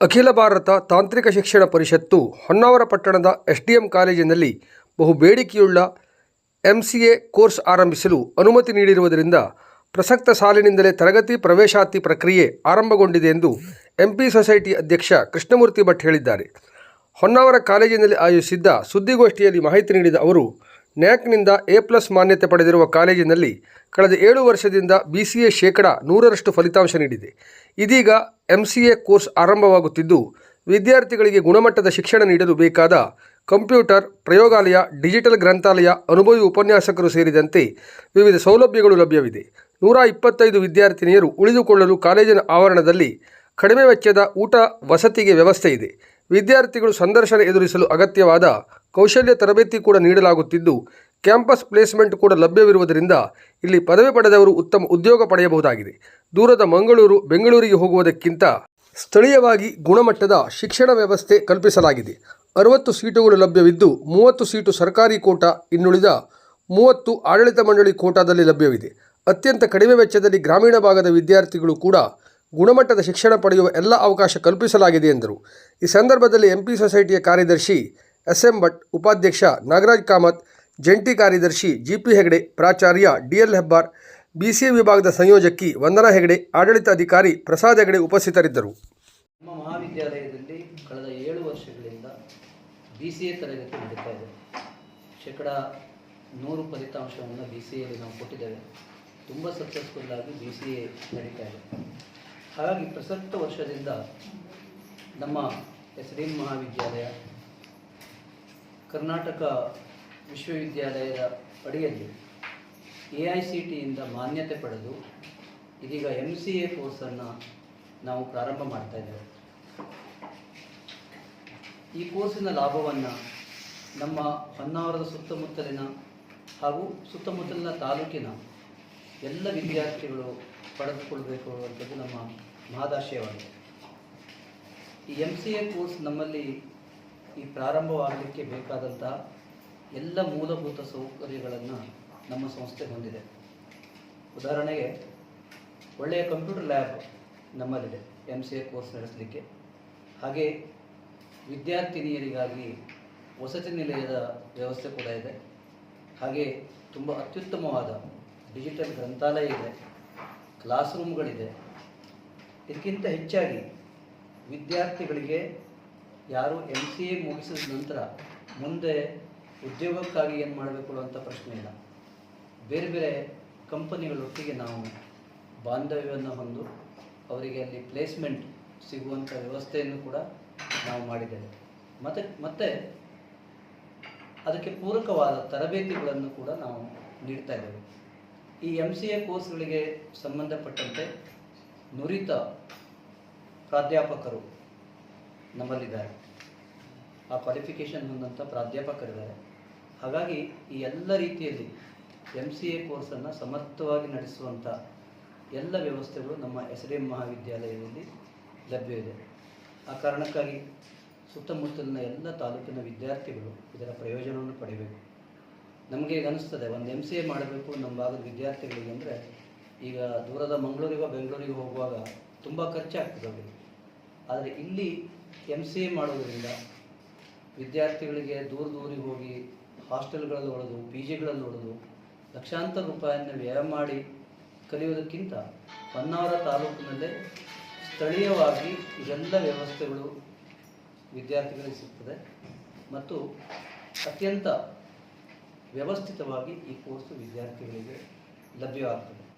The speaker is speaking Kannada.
ಅಖಿಲ ಭಾರತ ತಾಂತ್ರಿಕ ಶಿಕ್ಷಣ ಪರಿಷತ್ತು ಹೊನ್ನಾವರ ಪಟ್ಟಣದ ಎಸ್ ಡಿ ಎಂ ಕಾಲೇಜಿನಲ್ಲಿ ಬಹು ಬೇಡಿಕೆಯುಳ್ಳ ಎಂ ಸಿ ಎ ಕೋರ್ಸ್ ಆರಂಭಿಸಲು ಅನುಮತಿ ನೀಡಿರುವುದರಿಂದ ಪ್ರಸಕ್ತ ಸಾಲಿನಿಂದಲೇ ತರಗತಿ ಪ್ರವೇಶಾತಿ ಪ್ರಕ್ರಿಯೆ ಆರಂಭಗೊಂಡಿದೆ ಎಂದು ಎಂಪಿ ಸೊಸೈಟಿ ಅಧ್ಯಕ್ಷ ಕೃಷ್ಣಮೂರ್ತಿ ಭಟ್ ಹೇಳಿದ್ದಾರೆ. ಹೊನ್ನಾವರ ಕಾಲೇಜಿನಲ್ಲಿ ಆಯೋಜಿಸಿದ್ದ ಸುದ್ದಿಗೋಷ್ಠಿಯಲ್ಲಿ ಮಾಹಿತಿ ನೀಡಿದ ಅವರು ನ್ಯಾಕ್ನಿಂದ ಎ ಪ್ಲಸ್ ಮಾನ್ಯತೆ ಪಡೆದಿರುವ ಕಾಲೇಜಿನಲ್ಲಿ ಕಳೆದ ಏಳು ವರ್ಷದಿಂದ ಬಿ ಸಿ ಎ ಶೇಕಡ ನೂರರಷ್ಟು ಫಲಿತಾಂಶ ನೀಡಿದೆ. ಇದೀಗ ಎಂ ಸಿ ಎ ಕೋರ್ಸ್ ಆರಂಭವಾಗುತ್ತಿದ್ದು, ವಿದ್ಯಾರ್ಥಿಗಳಿಗೆ ಗುಣಮಟ್ಟದ ಶಿಕ್ಷಣ ನೀಡಲು ಬೇಕಾದ ಕಂಪ್ಯೂಟರ್, ಪ್ರಯೋಗಾಲಯ, ಡಿಜಿಟಲ್ ಗ್ರಂಥಾಲಯ, ಅನುಭವಿ ಉಪನ್ಯಾಸಕರು ಸೇರಿದಂತೆ ವಿವಿಧ ಸೌಲಭ್ಯಗಳು ಲಭ್ಯವಿದೆ. ನೂರ ಇಪ್ಪತ್ತೈದು ವಿದ್ಯಾರ್ಥಿನಿಯರು ಉಳಿದುಕೊಳ್ಳಲು ಕಾಲೇಜಿನ ಆವರಣದಲ್ಲಿ ಕಡಿಮೆ ವೆಚ್ಚದ ಊಟ, ವಸತಿಗೆ ವ್ಯವಸ್ಥೆ ಇದೆ. ವಿದ್ಯಾರ್ಥಿಗಳು ಸಂದರ್ಶನ ಎದುರಿಸಲು ಅಗತ್ಯವಾದ ಕೌಶಲ್ಯ ತರಬೇತಿ ಕೂಡ ನೀಡಲಾಗುತ್ತಿದ್ದು, ಕ್ಯಾಂಪಸ್ ಪ್ಲೇಸ್ಮೆಂಟ್ ಕೂಡ ಲಭ್ಯವಿರುವುದರಿಂದ ಇಲ್ಲಿ ಪದವಿ ಪಡೆದವರು ಉತ್ತಮ ಉದ್ಯೋಗ ಪಡೆಯಬಹುದಾಗಿದೆ. ದೂರದ ಮಂಗಳೂರು, ಬೆಂಗಳೂರಿಗೆ ಹೋಗುವುದಕ್ಕಿಂತ ಸ್ಥಳೀಯವಾಗಿ ಗುಣಮಟ್ಟದ ಶಿಕ್ಷಣ ವ್ಯವಸ್ಥೆ ಕಲ್ಪಿಸಲಾಗಿದೆ. ಅರವತ್ತು ಸೀಟುಗಳು ಲಭ್ಯವಿದ್ದು, ಮೂವತ್ತು ಸೀಟು ಸರ್ಕಾರಿ ಕೋಟಾ, ಇನ್ನುಳಿದ ಮೂವತ್ತು ಆಡಳಿತ ಮಂಡಳಿ ಕೋಟಾದಲ್ಲಿ ಲಭ್ಯವಿದೆ. ಅತ್ಯಂತ ಕಡಿಮೆ ವೆಚ್ಚದಲ್ಲಿ ಗ್ರಾಮೀಣ ಭಾಗದ ವಿದ್ಯಾರ್ಥಿಗಳು ಕೂಡ ಗುಣಮಟ್ಟದ ಶಿಕ್ಷಣ ಪಡೆಯುವ ಎಲ್ಲ ಅವಕಾಶ ಕಲ್ಪಿಸಲಾಗಿದೆ ಎಂದರು. ಈ ಸಂದರ್ಭದಲ್ಲಿ ಎಂಪಿ ಸೊಸೈಟಿಯ ಕಾರ್ಯದರ್ಶಿ ಎಸ್ ಎಂ ಭಟ್ ಉಪಾಧ್ಯಕ್ಷ ನಾಗರಾಜ್ ಕಾಮತ್, ಜಂಟಿ ಕಾರ್ಯದರ್ಶಿ ಜಿಪಿ ಹೆಗಡೆ, ಪ್ರಾಚಾರ್ಯ ಡಿಎಲ್ ಹೆಬ್ಬಾರ್ ಬಿಸಿ ವಿಭಾಗದ ಸಂಯೋಜಕಿ ವಂದನಾ ಹೆಗಡೆ, ಆಡಳಿತಾಧಿಕಾರಿ ಪ್ರಸಾದ್ ಹೆಗಡೆ ಉಪಸ್ಥಿತರಿದ್ದರು. ನಮ್ಮ ಮಹಾವಿದ್ಯಾಲಯದಲ್ಲಿ ಕಳೆದ ಏಳು ವರ್ಷಗಳಿಂದ ಬಿ ಸಿ ಎ ತರಗತಿ ನಡೀತಾ ಇದೆ. ಶೇಕಡ ನೂರು ಫಲಿತಾಂಶವನ್ನು ಬಿ ಸಿ ಎಲ್ಲಿ ನಾವು ಕೊಟ್ಟಿದ್ದೇವೆ. ತುಂಬ ಸಕ್ಸಸ್ಫುಲ್ ಆಗಿ ಬಿ ಸಿ ಎ ನಡೀತಾ ಇದೆ. ಹಾಗಾಗಿ ಪ್ರಸಕ್ತ ವರ್ಷದಿಂದ ನಮ್ಮ ಎಸ್ ಡಿ ಮಹಾವಿದ್ಯಾಲಯ ಕರ್ನಾಟಕ ವಿಶ್ವವಿದ್ಯಾಲಯದ ಅಡಿಯಲ್ಲಿ ಎ ಐ ಸಿ ಟಿಯಿಂದ ಮಾನ್ಯತೆ ಪಡೆದು ಇದೀಗ ಎಂ ಸಿ ಎ ಕೋರ್ಸನ್ನು ನಾವು ಪ್ರಾರಂಭ ಮಾಡ್ತಾ ಇದ್ದೇವೆ. ಈ ಕೋರ್ಸಿನ ಲಾಭವನ್ನು ನಮ್ಮ ಹೊನ್ನಾವರದ ಸುತ್ತಮುತ್ತಲಿನ ಹಾಗೂ ಸುತ್ತಮುತ್ತಲಿನ ತಾಲೂಕಿನ ಎಲ್ಲ ವಿದ್ಯಾರ್ಥಿಗಳು ಪಡೆದುಕೊಳ್ಬೇಕು ಅನ್ನುವಂಥದ್ದು ನಮ್ಮ ಮಹದಾಶಯವಾಗಿದೆ. ಈ ಎಂ ಸಿ ಎ ಕೋರ್ಸ್ ನಮ್ಮಲ್ಲಿ ಈ ಪ್ರಾರಂಭವಾಗಲಿಕ್ಕೆ ಬೇಕಾದಂತಹ ಎಲ್ಲ ಮೂಲಭೂತ ಸೌಕರ್ಯಗಳನ್ನು ನಮ್ಮ ಸಂಸ್ಥೆ ಹೊಂದಿದೆ. ಉದಾಹರಣೆಗೆ, ಒಳ್ಳೆಯ ಕಂಪ್ಯೂಟರ್ ಲ್ಯಾಬ್ ನಮ್ಮಲ್ಲಿದೆ ಎಂ ಸಿ ಎ ಕೋರ್ಸ್ ನಡೆಸಲಿಕ್ಕೆ. ಹಾಗೆ ವಿದ್ಯಾರ್ಥಿನಿಯರಿಗಾಗಿ ವಸತಿ ನಿಲಯದ ವ್ಯವಸ್ಥೆ ಕೂಡ ಇದೆ. ಹಾಗೆ ತುಂಬ ಅತ್ಯುತ್ತಮವಾದ ಡಿಜಿಟಲ್ ಗ್ರಂಥಾಲಯ ಇದೆ, ಕ್ಲಾಸ್ ರೂಮ್ಗಳಿದೆ. ಇದಕ್ಕಿಂತ ಹೆಚ್ಚಾಗಿ ವಿದ್ಯಾರ್ಥಿಗಳಿಗೆ ಯಾರು ಎಂ ಸಿ ಎ ಮುಗಿಸಿದ ನಂತರ ಮುಂದೆ ಉದ್ಯೋಗಕ್ಕಾಗಿ ಏನು ಮಾಡಬೇಕು ಅಂತ ಪ್ರಶ್ನೆ ಇಲ್ಲ. ಬೇರೆ ಬೇರೆ ಕಂಪನಿಗಳೊಟ್ಟಿಗೆ ನಾವು ಬಾಂಧವ್ಯವನ್ನು ಹೊಂದು ಅವರಿಗೆ ಅಲ್ಲಿ ಪ್ಲೇಸ್ಮೆಂಟ್ ಸಿಗುವಂಥ ವ್ಯವಸ್ಥೆಯನ್ನು ಕೂಡ ನಾವು ಮಾಡಿದ್ದೇವೆ. ಮತ್ತು, ಮತ್ತೆ ಅದಕ್ಕೆ ಪೂರಕವಾದ ತರಬೇತಿಗಳನ್ನು ಕೂಡ ನಾವು ನೀಡ್ತಾ ಇದ್ದೇವೆ. ಈ ಎಂ ಸಿ ಎ ಕೋರ್ಸ್ಗಳಿಗೆ ಸಂಬಂಧಪಟ್ಟಂತೆ ನುರಿತ ಪ್ರಾಧ್ಯಾಪಕರು ನಮ್ಮಲ್ಲಿದ್ದಾರೆ. ಆ ಕ್ವಾಲಿಫಿಕೇಷನ್ ಹೊಂದಂಥ ಪ್ರಾಧ್ಯಾಪಕರಿದ್ದಾರೆ. ಹಾಗಾಗಿ ಈ ಎಲ್ಲ ರೀತಿಯಲ್ಲಿ ಎಂ ಸಿ ಎ ಕೋರ್ಸನ್ನು ಸಮರ್ಥವಾಗಿ ನಡೆಸುವಂಥ ಎಲ್ಲ ವ್ಯವಸ್ಥೆಗಳು ನಮ್ಮ ಎಸ್ ಡಿ ಎಂ ಮಹಾವಿದ್ಯಾಲಯದಲ್ಲಿ ಲಭ್ಯವಿದೆ ಆ ಕಾರಣಕ್ಕಾಗಿ ಸುತ್ತಮುತ್ತಲಿನ ಎಲ್ಲ ತಾಲೂಕಿನ ವಿದ್ಯಾರ್ಥಿಗಳು ಇದರ ಪ್ರಯೋಜನವನ್ನು ಪಡೆಯಬೇಕು. ನಮಗೆ ಈಗ ಅನಿಸ್ತದೆ, ಒಂದು ಎಂ ಸಿ ಎ ಮಾಡಬೇಕು ನಮ್ಮ ಭಾಗದ ವಿದ್ಯಾರ್ಥಿಗಳಿಗೆ ಅಂದರೆ ಈಗ ದೂರದ ಮಂಗಳೂರಿಗೋ, ಬೆಂಗಳೂರಿಗೆ ಹೋಗುವಾಗ ತುಂಬ ಖರ್ಚಾಗ್ತದೆ ಅವರಿಗೆ. ಆದರೆ ಇಲ್ಲಿ ಎಂ ಸಿ ಎ ಮಾಡುವುದರಿಂದ ವಿದ್ಯಾರ್ಥಿಗಳಿಗೆ ದೂರ ದೂರಿಗೆ ಹೋಗಿ ಹಾಸ್ಟೆಲ್ಗಳಲ್ಲಿ ಹೊಡೆದು ಪಿ ಜಿಗಳಲ್ಲಿ ಹೊಡೆದು ಲಕ್ಷಾಂತರ ರೂಪಾಯಿಯನ್ನು ವ್ಯಯ ಮಾಡಿ ಕಲಿಯೋದಕ್ಕಿಂತ ಹೊನ್ನಾವರ ತಾಲೂಕಿನಲ್ಲೇ ಸ್ಥಳೀಯವಾಗಿ ಇವೆಲ್ಲ ವ್ಯವಸ್ಥೆಗಳು ವಿದ್ಯಾರ್ಥಿಗಳಿಗೆ ಸಿಗ್ತದೆ ಮತ್ತು ಅತ್ಯಂತ ವ್ಯವಸ್ಥಿತವಾಗಿ ಈ ಕೋರ್ಸು ವಿದ್ಯಾರ್ಥಿಗಳಿಗೆ ಲಭ್ಯವಾಗ್ತದೆ.